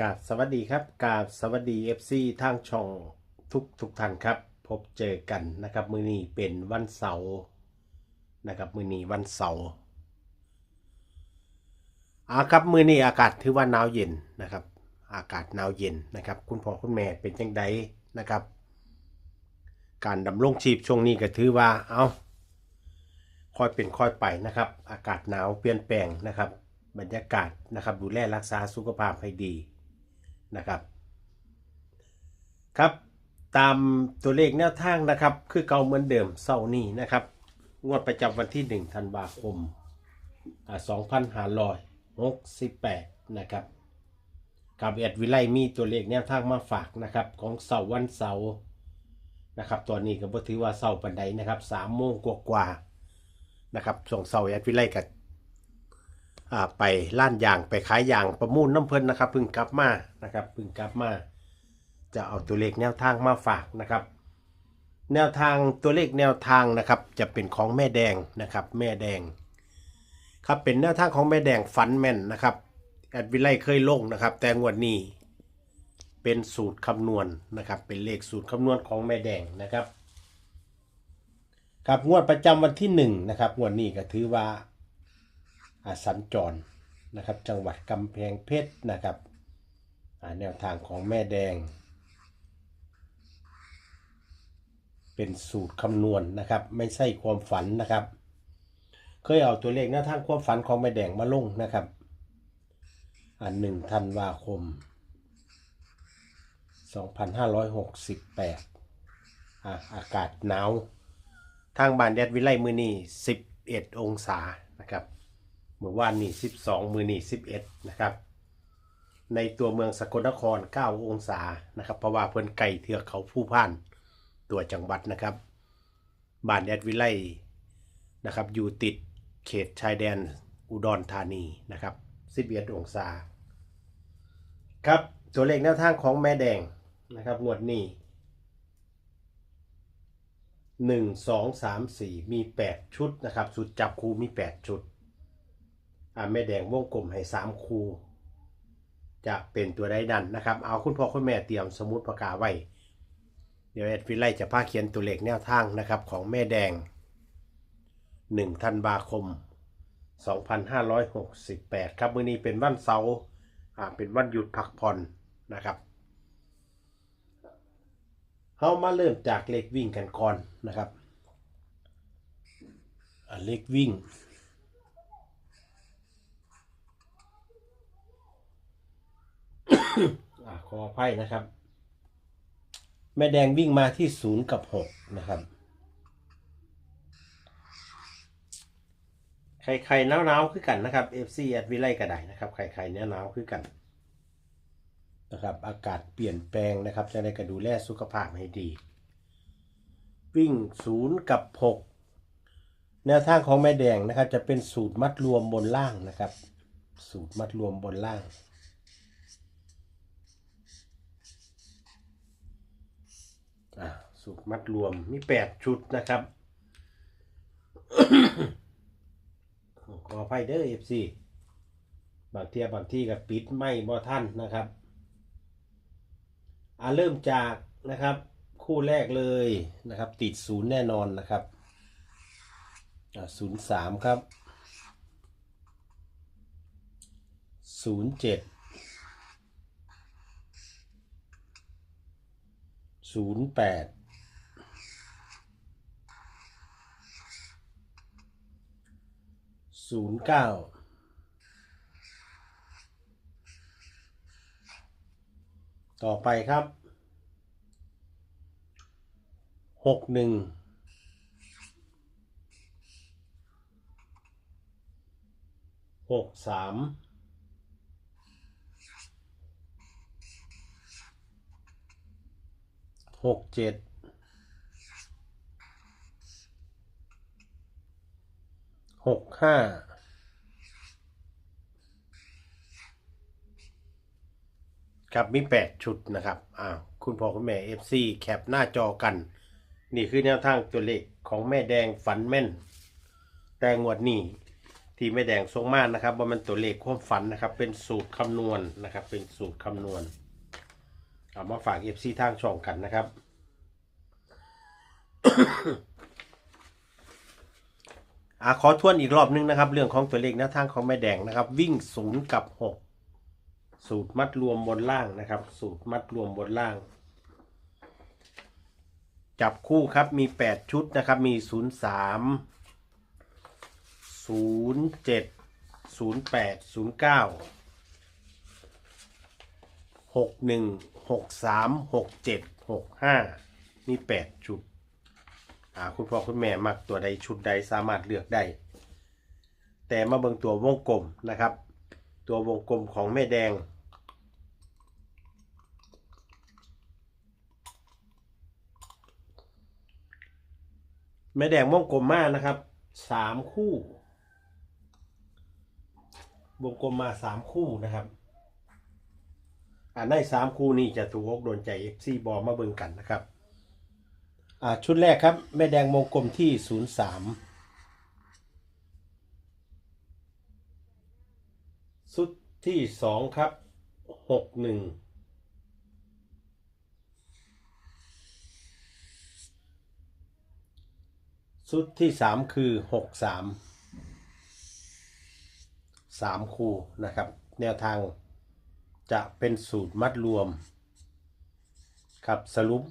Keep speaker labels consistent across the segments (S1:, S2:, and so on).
S1: กาบสวัสดีครับกาบสวัสดี FC ทางช่องทุกทุกท่านครับ พบเจอกันนะครับ มือนี้เป็นวันเสาร์นะครับมือนี้วันเสาร์อาครับมือนี้อากาศถือว่าหนาวเย็นนะครับ อากาศหนาวเย็นนะครับ คุณพ่อคุณแม่เป็นจังไดนะครับ การดำรงชีพช่วงนี้ก็ถือว่าเอาค่อยเป็นค่อยไปนะครับ อากาศหนาวเปลี่ยนแปลงนะครับบรรยากาศนะครับดูแลรักษาสุขภาพให้ดี นะครับครับตามตัวเลขแนวทางนะครับ คือเก่าเหมือนเดิมเศร้านี้นะครับ งวดประจำวันที่ 1 ธันวาคมอ่า2568 นะครับกับแอดวิไลมีตัวเลขแนวทางมาฝากนะครับ ของเสาร์วันเสาร์นะครับตอนนี้ก็บ่ถือว่าเสาร์ปันใดนะครับ3โมงกว่าๆนะครับช่วงเสาร์แอดวิไลกับ ไปล้านยางไปขายยางประมูลน้ำเพลินนะครับพึ่งกลับมานะครับพึ่งกลับมา จะเอาตัวเลขแนวทางมาฝากนะครับ แนวทางตัวเลขแนวทางนะครับจะเป็นของแม่แดงนะครับแม่แดงครับเป็นแนวทางของแม่แดงฟันแม่นนะครับแอดวิไลเคยลงนะครับ แต่งวดนี้เป็นสูตรคำนวณนะครับ เป็นเลขสูตรคำนวณของแม่แดงนะครับ ครับงวดประจำวันที่หนึ่งนะครับงวดนี้ก็ถือว่า สัญจรนะครับ จังหวัดกำแพงเพชรนะครับแนวทางของแม่แดง เป็นสูตรคำนวณนะครับ ไม่ใช่ความฝันนะครับ เคยเอาตัวเลขแนวทางความฝันของแม่แดงมาลงนะครับอันหนึ่งธันวาคม 2568อ่าอากาศหนาว ทางบ้านแดดวิไลมือนี่11 องศานะครับ เมื่อวานนี่12 มือนี่11 นะครับ ในตัวเมืองสกลนคร 9 องศานะครับ เพราะว่าเพิ่นไก่เทือกเขาผู้พ่านตัวจังหวัดนะครับ บ้านแดดวิไลนะครับ อยู่ติดเขตชายแดนอุดรธานีนะครับ11องศา ครับตัวเลขแนวทางของแม่แดงนะครับงวดนี้หนึ่งสองสามสี่มีแปดชุดนะครับ สุดจับคูมีแปดชุด แม่แดงวงกลมให้สามคูจะเป็นตัวใดนั่นนะครับ เอาคุณพ่อคุณแม่เตรียมสมุดปากกาไว้ เดี๋ยวแอดฟิไลจะพาเขียนตัวเลขแนวทางนะครับของแม่แดงหนึ่งธันวาคม 2568 ครับมื้อนี้เป็นวันเสาร์อ่าเป็นวันหยุดพักผ่อนนะครับเรามาเริ่มจากเลขวิ่งกันก่อนนะครับเลขวิ่ง อ่าขออภัยนะครับ แม่แดงวิ่งมาที่ศูนย์กับหกนะครับ ไข่ไข่หนาวหนาวๆคือกันนะครับ FC แอดวิไลก็ได้นะครับไข่ไข่เนื้อหนาวคือกันนะครับ อากาศเปลี่ยนแปลงนะครับ จะได้ก็ดูแลสุขภาพให้ดี วิ่งศูนย์กับหกแนวทางของแม่แดงนะครับ จะเป็นสูตรมัดรวมบนล่างนะครับ สูตรมัดรวมบนล่าง อ่า สูตรมัดรวมมีแปดชุดนะครับ ขออภัยเด้อเอฟซีบางเทียบางที่กับปิดไม่บ่ท่านนะครับอ่าเริ่มจากนะครับ คู่แรกเลยนะครับ ติดศูนย์แน่นอนนะครับศูนย์สามครับศูนย์เจ็ดศูนย์แปด ศูนย์เก้าต่อไปครับหกหนึ่งหกสามหกเจ็ด หกห้าครับมี 8 ชุดนะครับอ้าวคุณพ่อคุณแม่ FC แคปหน้าจอกัน นี่คือแนวทางตัวเลขของแม่แดงฝันแม่น แต่งวดนี้ที่แม่แดงทรงมานะครับว่ามันตัวเลขความฝันนะครับ เป็นสูตรคำนวณนะครับ เป็นสูตรคำนวณ เอามาฝากเอฟซีทางช่องกันนะครับ อ่าขอทวนอีกรอบนึงนะครับ เรื่องของตัวเลขแนวทางของแม่แดงนะครับ วิ่งศูนย์กับหกสูตรมัดรวมบนล่างนะครับ สูตรมัดรวมบนล่าง จับคู่ครับมี 8 ชุดนะครับ มี 0 3 0 7 0 8 0 9 6 1 6 3 6 7 6 5 มี 8 ชุด อ่าคุณพ่อคุณแม่มักตัวใดชุดใดสามารถเลือกได้ แต่มาเบิ่งตัววงกลมนะครับ ตัววงกลมของแม่แดง แม่แดงวงกลมมากนะครับสามคู่ วงกลมมาสามคู่นะครับอ่าในสามคู่นี้จะถูกอกโดนใจ FC บอมาเบิ่งกันนะครับ อ่าชุดแรกครับ แม่แดงวงกลมที่ศูนย์สามชุดที่สองครับหกหนึ่งชุดที่สามคือหกสามสามคู่นะครับ แนวทางจะเป็นสูตรมัดรวม ครับสรุป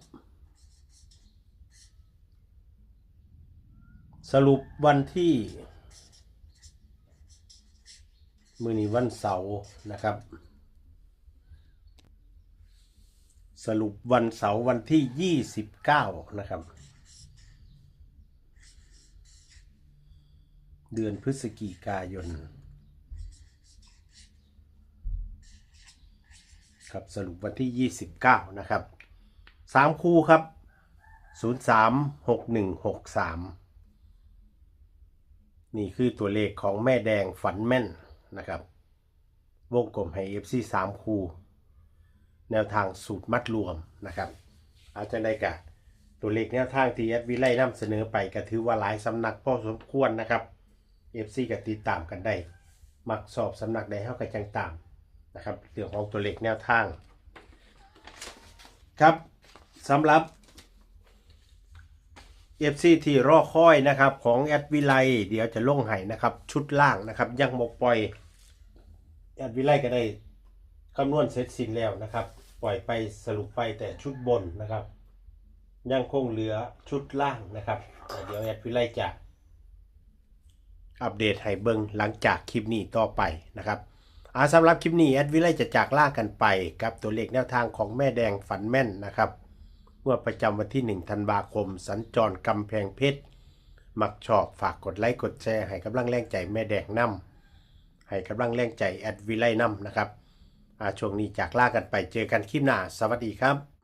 S1: สรุปวันที่ มือนี้วันเสาร์นะครับ สรุปวันเสาร์วันที่ 29 นะครับ เดือนพฤศจิกายน ครับสรุปวันที่ 29 นะครับ 3 คู่ครับ 03 61 63 นี่คือตัวเลขของแม่แดงฝันแม่นนะครับ วงกลมให้ FC 3 คู่ แนวทางสูตรมัดรวมนะครับอาจจะได้กะตัวเลขแนวทางที่แอดวิไลนำเสนอไปก็ถือว่าหลายสำนักพอสมควรนะครับ FC ก็ติดตามกันได้ มักสอบสำนักใดเท่ากับจังตามนะครับเรื่องของตัวเลขแนวทาง ครับสำหรับ FC ที่รอคอยนะครับ ของแอดวิไลเดี๋ยวจะลงให้นะครับ ชุดล่างนะครับ ยังบกปล่อยแอดวิไลก็ได้คำนวณเสร็จสิ้นแล้วนะครับ ปล่อยไปสรุปไปแต่ชุดบนนะครับ ยังคงเหลือชุดล่างนะครับ เดี๋ยวแอดวิไลจะอัปเดตให้เบิงหลังจากคลิปนี้ต่อไปนะครับอาสำหรับคลิปนี้แอดวิไลจะจากล่ากันไปกับตัวเลขแนวทางของแม่แดงฝันแม่นนะครับ มื่อประจำวันที่ 1 ธันวาคม สัญจรกำแพงเพชร มักชอบฝากกดไลค์กดแชร์ ให้กำลังแรงใจแม่แดงนำให้กำลังแรงใจแอดวิไลน้ำนะครับช่วงนี้จากล่ากันไปเจอกันคลิปหน้า สวัสดีครับ